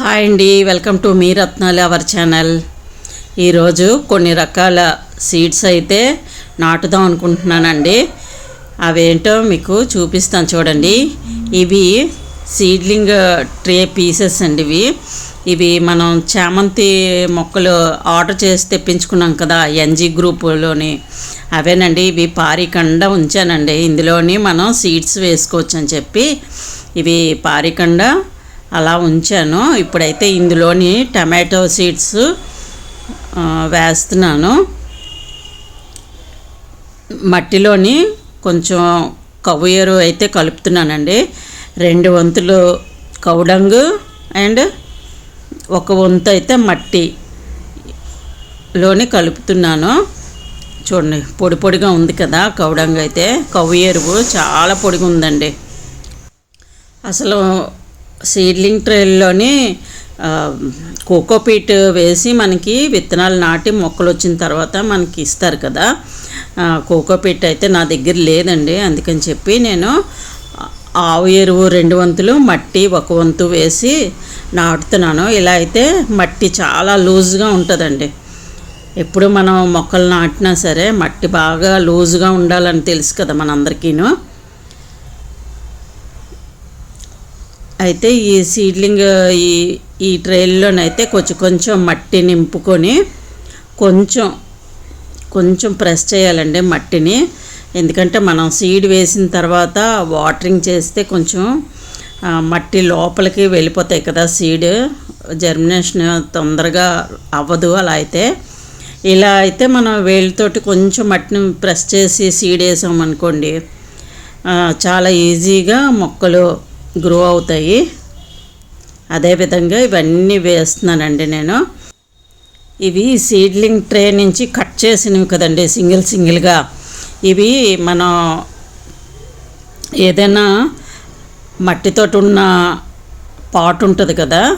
Hi అండి welcome to me రత్నాలు our channel. ఈరోజు కొన్ని రకాల సీడ్స్ అయితే నాటుదాం అనుకుంటున్నానండి. అవేంటో మీకు చూపిస్తాను చూడండి. ఇవి సీడ్లింగ్ ట్రే పీసెస్ అండి ఇవి. ఇవి మనం చామంతి మొక్కలు ఆర్డర్ చేసి తెప్పించుకున్నాం కదా ఎన్జీ గ్రూపులోని. అవేనండి ఇవి పారికండ ఉంచానండి. ఇందులోని మనం సీడ్స్ వేసుకోవచ్చు అని చెప్పి ఇవి పారికండ అలా ఉంచాను. ఇప్పుడైతే ఇందులోని టమాటో సీడ్స్ వేస్తున్నాను. మట్టిలోని కొంచెం కవ్వు ఎరువు అయితే కలుపుతున్నానండి. రెండు వంతులు కౌడంగు అండ్ ఒక వంతు అయితే మట్టి లోని కలుపుతున్నాను. చూడండి పొడి పొడిగా ఉంది కదా కౌడంగ అయితే. కవ్వు ఎరువు చాలా పొడిగా ఉందండి అసలు సీడ్లింగ్ ట్రైల్లోని కోకోపీట్ వేసి మనకి విత్తనాలు నాటి మొక్కలు వచ్చిన తర్వాత మనకి ఇస్తారు కదా. కోకోపీట్ అయితే నా దగ్గర లేదండి. అందుకని చెప్పి నేను ఆవు ఎరువు రెండు వంతులు మట్టి ఒక వంతు వేసి నాటుతున్నాను. ఇలా అయితే మట్టి చాలా లూజ్గా ఉంటుందండి. ఎప్పుడు మనం మొక్కలు నాటినా సరే మట్టి బాగా లూజ్గా ఉండాలని తెలుసు కదా మనందరికీను. అయితే ఈ సీడ్లింగ్ ఈ ఈ ట్రైల్లోనైతే కొంచెం కొంచెం మట్టి నింపుకొని కొంచెం కొంచెం ప్రెస్ చేయాలండి మట్టిని. ఎందుకంటే మనం సీడ్ వేసిన తర్వాత వాటరింగ్ చేస్తే కొంచెం మట్టి లోపలికి వెళ్ళిపోతాయి కదా సీడ్. జర్మినేషన్ తొందరగా అవ్వదు అలా అయితే. ఇలా అయితే మనం వేలితోటి కొంచెం మట్టిని ప్రెస్ చేసి సీడ్ వేసామనుకోండి చాలా ఈజీగా మొక్కలు గ్రో అవుతాయి. అదేవిధంగా ఇవన్నీ వేస్తున్నానండి నేను. ఇవి సీడ్లింగ్ ట్రే నుంచి కట్ చేసినవి కదండి సింగిల్ సింగిల్గా. ఇవి మనం ఏదైనా మట్టితోటి ఉన్న పాట్ ఉంటుంది కదా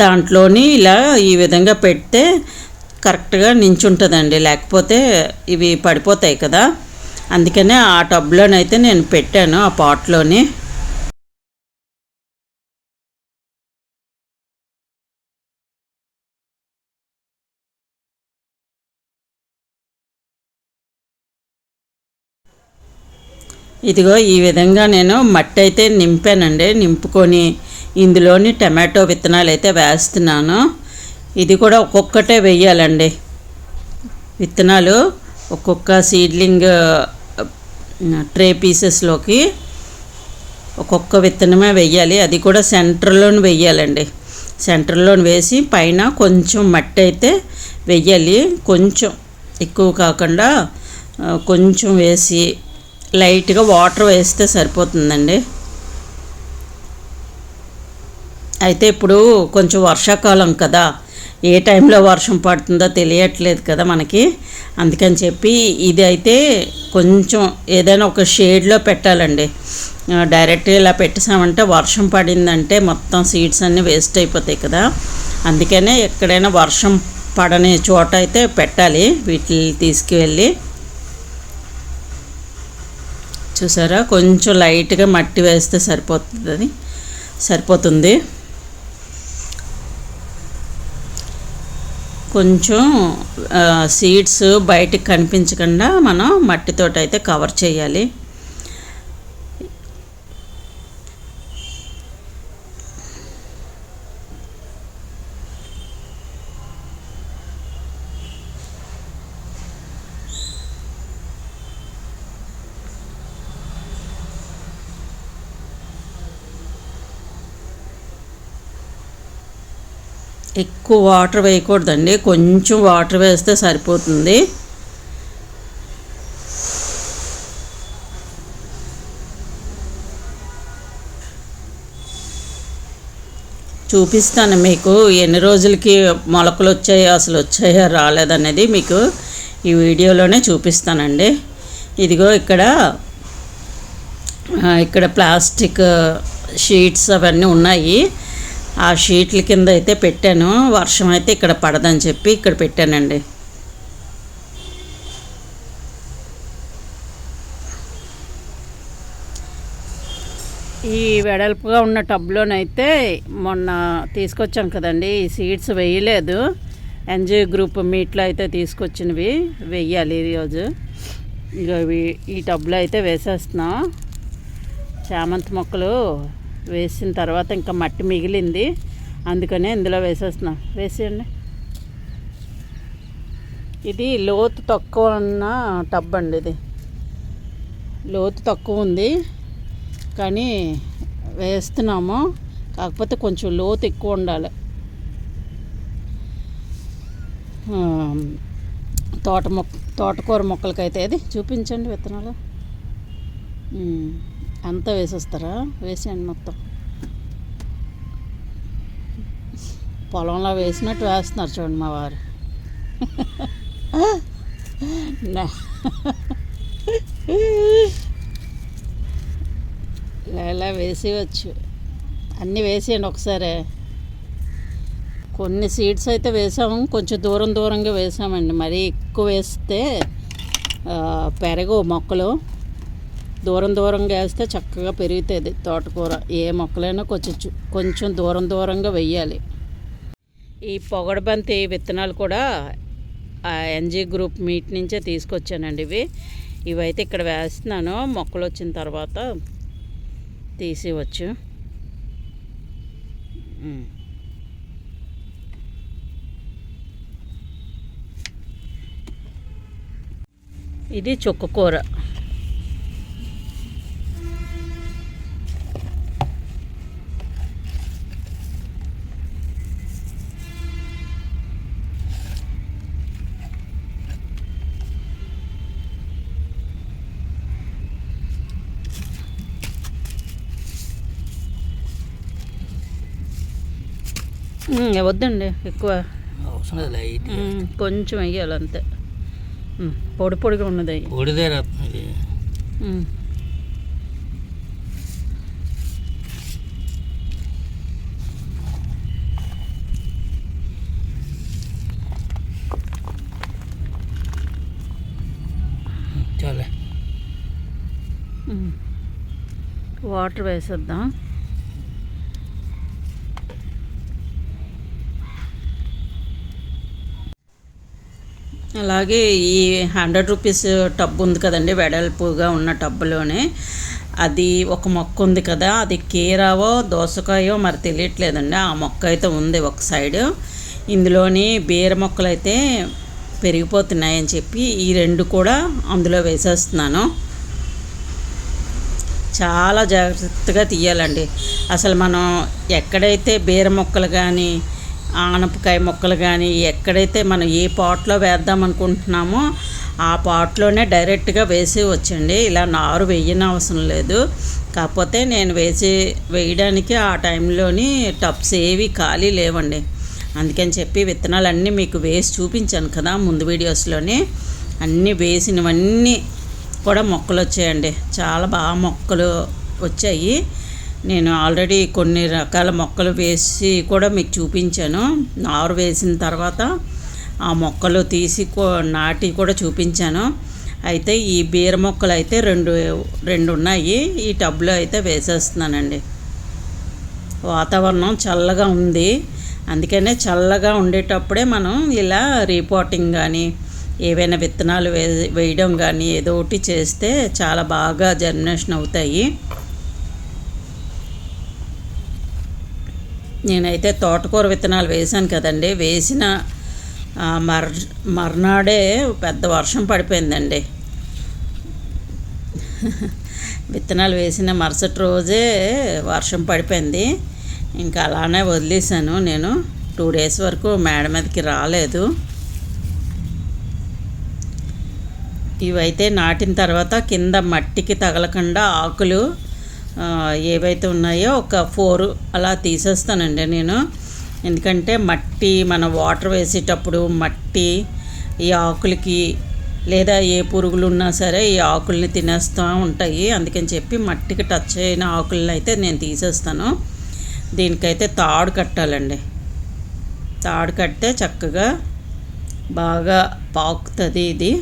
దాంట్లోని ఇలా ఈ విధంగా పెడితే కరెక్ట్గా నించుంటుందండి. లేకపోతే ఇవి పడిపోతాయి కదా. అందుకనే ఆ టబ్లోనైతే నేను పెట్టాను ఆ పాట్లోని. ఇదిగో ఈ విధంగా నేను మట్టి అయితే నింపానండి. నింపుకొని ఇందులోని టమాటో విత్తనాలు అయితే వేస్తున్నాను. ఇది కూడా ఒక్కొక్కటే వెయ్యాలండి విత్తనాలు ఒక్కొక్క సీడ్లింగ్ ట్రే పీసెస్లోకి ఒక్కొక్క విత్తనమే వెయ్యాలి అది కూడా సెంటర్లోని వెయ్యాలండి సెంటర్లోని వేసి పైన కొంచెం మట్టి అయితే వెయ్యాలి కొంచెం ఎక్కువ కాకుండా కొంచెం వేసి లైట్గా వాటర్ వేస్తే సరిపోతుందండి. అయితే ఇప్పుడు కొంచెం వర్షాకాలం కదా ఏ టైంలో వర్షం పడుతుందో తెలియట్లేదు కదా మనకి. అందుకని చెప్పి ఇది అయితే కొంచెం ఏదైనా ఒక షేడ్లో పెట్టాలండి. డైరెక్ట్గా ఇలా పెట్టేసామంటే వర్షం పడిందంటే మొత్తం సీడ్స్ అన్నీ వేస్ట్ అయిపోతాయి కదా. అందుకనే ఎక్కడైనా వర్షం పడని చోట అయితే పెట్టాలి వీటిని తీసుకువెళ్ళి చూసారా? కొంచెం లైట్గా మట్టి వేస్తే సరిపోతుంది సరిపోతుంది. కొంచెం సీడ్స్ బయటికి కనిపించకుండా మనం మట్టితోటైతే అయితే కవర్ చేయాలి. ఎక్కువ వాటర్ వేయకూడదండి. కొంచెం వాటర్ వేస్తే సరిపోతుంది. చూపిస్తాను మీకు. ఎన్ని రోజులకి మొలకలు వచ్చాయో అసలు వచ్చాయో రాలేదనేది మీకు ఈ వీడియోలోనే చూపిస్తానండి. ఇదిగో ఇక్కడ ఇక్కడ ప్లాస్టిక్ షీట్స్ అవన్నీ ఉన్నాయి. ఆ షీట్ల కింద అయితే పెట్టాను. వర్షం అయితే ఇక్కడ పడదని చెప్పి ఇక్కడ పెట్టానండి. ఈ వెడల్పుగా ఉన్న టబ్లోనైతే మొన్న తీసుకొచ్చాం కదండి. ఈ సీడ్స్ వేయలేదు. ఎన్జిఓ గ్రూప్ మీట్లో అయితే తీసుకొచ్చినవి వెయ్యాలి ఈరోజు ఇక ఈ టబ్లో అయితే వేసేస్తున్నాం. చామంతి మొక్కలు వేసిన తర్వాత ఇంకా మట్టి మిగిలింది. అందుకనే ఇందులో వేసేస్తున్నాం. వేసేయండి. ఇది లోతు తక్కువ ఉన్న టబ్ అండి ఇది. లోతు తక్కువ ఉంది. కానీ వేస్తున్నాము. కాకపోతే కొంచెం లోతు ఎక్కువ ఉండాలి. తోట మొక్క తోటకూర మొక్కలకైతే అది. చూపించండి విత్తనాలు. అంతా వేసేస్తారా? వేసేయండి మొత్తం. పొలంలో వేసినట్టు వేస్తున్నారు చూడండి మా వారు. ఇలా వేసేయచ్చు. అన్నీ వేసేయండి ఒకసారి. కొన్ని సీడ్స్ అయితే వేసాము కొంచెం దూరం దూరంగా వేసామండి. మరీ ఎక్కువ వేస్తే పెరగవు మొక్కలు. దూరం దూరంగా వేస్తే చక్కగా పెరుగుతుంది తోటకూర. ఏ మొక్కలైనా కొంచెం కొంచెం దూరం దూరంగా వెయ్యాలి. ఈ పొగడబంతి విత్తనాలు కూడా ఆ ఎన్జీ గ్రూప్ మీట్ నుంచే తీసుకొచ్చానండి ఇవి. ఇవైతే ఇక్కడ వేస్తున్నాను. మొక్కలు వచ్చిన తర్వాత తీసివచ్చు. ఇది చుక్కకూర వద్దండి ఎక్కువ. కొంచెం వేయాలి అంతే. పొడి పొడిగా ఉన్నది. ఉమ్. వాటర్ వేసేద్దాం. అలాగే ఈ హండ్రెడ్ రూపీస్ టబ్ ఉంది కదండి వెడల్పుగా ఉన్న టబ్బులోనే. అది ఒక మొక్క ఉంది కదా అది కీరావో దోసకాయో మరి తెలియట్లేదండి. ఆ మొక్క అయితే ఉంది ఒక సైడ్. ఇందులోని బీర మొక్కలు అయితే పెరిగిపోతున్నాయని చెప్పి ఈ రెండు కూడా అందులో వేసేస్తున్నాను. చాలా జాగ్రత్తగా తీయాలండి. అసలు మనం ఎక్కడైతే బీర మొక్కలు కానీ ఆనపకాయ మొక్కలు కానీ ఎక్కడైతే మనం ఏ పాట్లో వేద్దాం అనుకుంటున్నామో ఆ పాట్లోనే డైరెక్ట్గా వేసి వచ్చండి. ఇలా నారు వేయని అవసరం లేదు. కాకపోతే నేను వేసి వేయడానికి ఆ టైంలోని టబ్స్ ఏవి ఖాళీ లేవండి. అందుకని చెప్పి విత్తనాలన్నీ మీకు వేసి చూపించాను కదా ముందు వీడియోస్లోని. అన్నీ వేసినవన్నీ కూడా మొక్కలు వచ్చాయండి చాలా బాగా మొక్కలు వచ్చాయి. నేను ఆల్రెడీ కొన్ని రకాల మొక్కలు వేసి కూడా మీకు చూపించాను. నారు వేసిన తర్వాత ఆ మొక్కలు తీసి నాటి కూడా చూపించాను. అయితే ఈ బీర మొక్కలు అయితే రెండు రెండు ఉన్నాయి. ఈ టబ్లో అయితే వేసేస్తున్నానండి. వాతావరణం చల్లగా ఉంది. అందుకనే చల్లగా ఉండేటప్పుడే మనం ఇలా రిపోర్టింగ్ కానీ ఏవైనా విత్తనాలు వే వేయడం కానీ ఏదో ఒకటి చేస్తే చాలా బాగా జర్మినేషన్ అవుతాయి. నేనైతే తోటకూర విత్తనాలు వేశాను కదండి. వేసిన మర్ మర్నాడే పెద్ద వర్షం పడిపోయిందండి. విత్తనాలు వేసిన మరుసటి రోజే వర్షం పడిపోయింది. ఇంకా అలానే వదిలేసాను నేను. టూ డేస్ వరకు మేడ మీదకి రాలేదు. ఇవైతే నాటిన తర్వాత కింద మట్టికి తగలకుండా ఆకులు ఏవైతే ఉన్నాయో ఒక ఫోర్ అలా తీసేస్తానండి నేను. ఎందుకంటే మట్టి మన వాటర్ వేసేటప్పుడు మట్టి ఈ ఆకులకి లేదా ఏ పురుగులు ఉన్నా సరే ఈ ఆకుల్ని తినేస్తూ ఉంటాయి. అందుకని చెప్పి మట్టికి టచ్ అయిన ఆకులను అయితే నేను తీసేస్తాను. దీనికైతే తాడు కట్టాలండి. తాడు కడితే చక్కగా బాగా పాకుతుంది ఇది.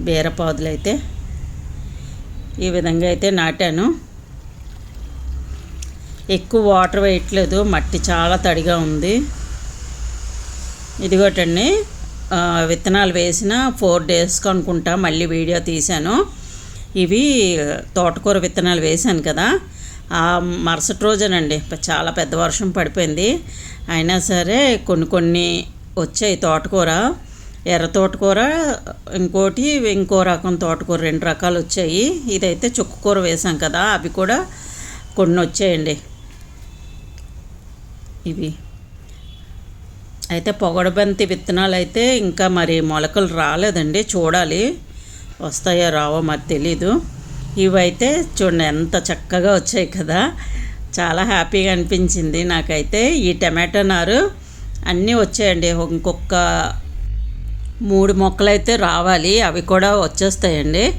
బీరపాదులు అయితే ఈ విధంగా అయితే నాటాను. ఎక్కువ వాటర్ వేయట్లేదు మట్టి చాలా తడిగా ఉంది. ఇదిగోటండి విత్తనాలు వేసిన ఫోర్ డేస్కి అనుకుంటా మళ్ళీ వీడియో తీశాను. ఇవి తోటకూర విత్తనాలు వేశాను కదా. ఆ మరుసటి రోజేనండి చాలా పెద్ద వర్షం పడిపోయింది. అయినా సరే కొన్ని కొన్ని వచ్చాయి తోటకూర. ఎర్ర తోటకూర ఇంకోటి ఇంకో రకం తోటకూర రెండు రకాలు వచ్చాయి. ఇదైతే చుక్కకూర వేసాం కదా అవి కూడా కొన్ని వచ్చాయండి. ఇవి. అయితే పొగడబంతి విత్తనాలు అయితే ఇంకా మరి మొలకలు రాలేదండి చూడాలి. వస్తాయో రావో మరి తెలీదు. ఇవైతే చూడండి ఎంత చక్కగా వచ్చాయి కదా. చాలా హ్యాపీగా అనిపించింది నాకైతే. ఈ టమాటో నారు అన్నీ వచ్చాయండి ఇంకొక మూడు మొక్కలు అయితే రావాలి అవి కూడా వచ్చేస్తాయండి.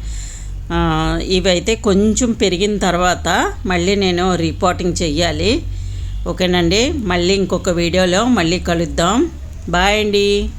ఇవైతే కొంచెం పెరిగిన తర్వాత మళ్ళీ నేను రిపోర్టింగ్ చెయ్యాలి. ఓకేనండి? మళ్ళీ ఇంకొక వీడియోలో మళ్ళీ కలుద్దాం. బాయ్ అండి.